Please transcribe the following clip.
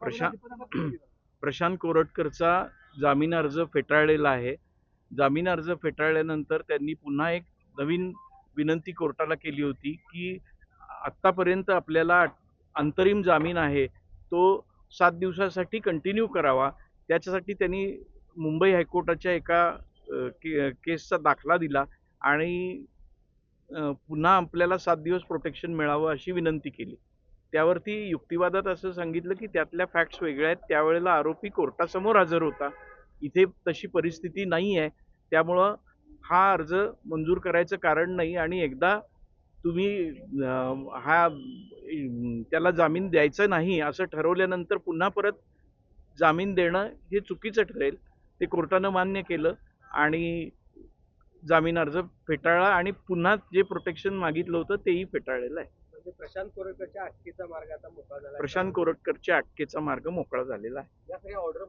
प्रशांत प्रशांत कोरटकरचा जामीन अर्ज फेटाळलेला आहे. जामीन अर्ज फेटाळल्यानंतर त्यांनी पुन्हा एक नवीन विनंती कोर्टाला केली होती की आत्तापर्यंत आपल्याला अंतरिम जामीन आहे तो सात दिवसासाठी कंटिन्यू करावा. त्याच्यासाठी त्यांनी मुंबई हायकोर्टाच्या एका के केसचा दाखला दिला आणि पुन्हा आपल्याला सात दिवस प्रोटेक्शन मिळावं अशी विनंती केली. त्यावरती युक्तिवादात असं सांगितलं की त्यातल्या फॅक्ट्स वेगळ्या आहेत. त्यावेळेला आरोपी कोर्टासमोर हजर होता. इथे तशी परिस्थिती नाही आहे त्यामुळं हा अर्ज मंजूर करायचं कारण नाही आणि एकदा तुम्ही हा त्याला जामीन द्यायचं नाही असं ठरवल्यानंतर पुन्हा परत जामीन देणं हे चुकीचं ठरेल. ते कोर्टानं मान्य केलं आणि जामीन अर्ज फेटाळला आणि पुन्हा जे प्रोटेक्शन मागितलं होतं तेही फेटाळलेलं आहे. म्हणजे प्रशांत कोरेकरच्या अटकेचा मार्ग आता मोकळा झाला प्रशांत कोरटकरच्या अटकेचा मार्ग मोकळा झालेला आहे. या सगळ्या ऑर्डर